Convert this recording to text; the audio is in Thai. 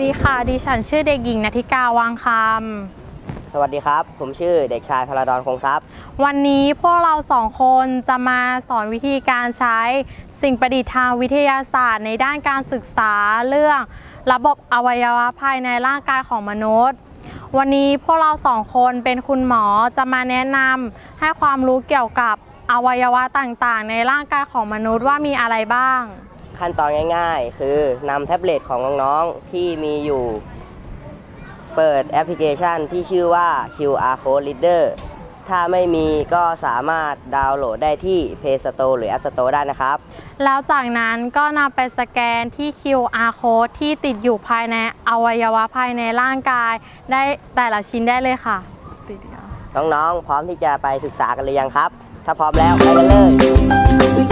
วัสดีค่ะ ดิฉันชื่อเด็กหญิงนัทิกาวางคสวัสดีครับ ผมชื่อเด็กชายพลาดอนคงทรัพย์ำวันนี้พวกเราสองคนจะมาสอนวิธีการใช้สิ่งประดิษฐ์ทางวิทยาศาสตร์ ในด้านการศึกษาเรื่อง ระบบอวัยวะภายในร่างกายของมนุษย์ วันนี้พวกเราสองคนเป็นคุณหมอจะมาแนะนำให้ความรู้เกี่ยวกับอวัยวะต่างๆ ในร่างกายของมนุษย์ว่ามีอะไรบ้าง ขั้นตอนง่าย ๆ คือนำแท็บเล็ตของน้องๆที่มีอยู่ เปิดแอปพลิเคชันที่ชื่อว่า QR Code Reader ถ้าไม่มีก็สามารถดาวน์โหลดได้ที่ Play Store หรือ App Store ได้นะครับ แล้วจากนั้นก็นำไปสแกนที่ QR code ที่ติดอยู่ภายในอวัยวะภายในร่างกาย ได้แต่ละชิ้นได้เลยค่ะติดอีกแล้วน้องๆ พร้อมที่จะไปศึกษากันหรือยังครับ ถ้าพร้อมแล้วไปกันเลย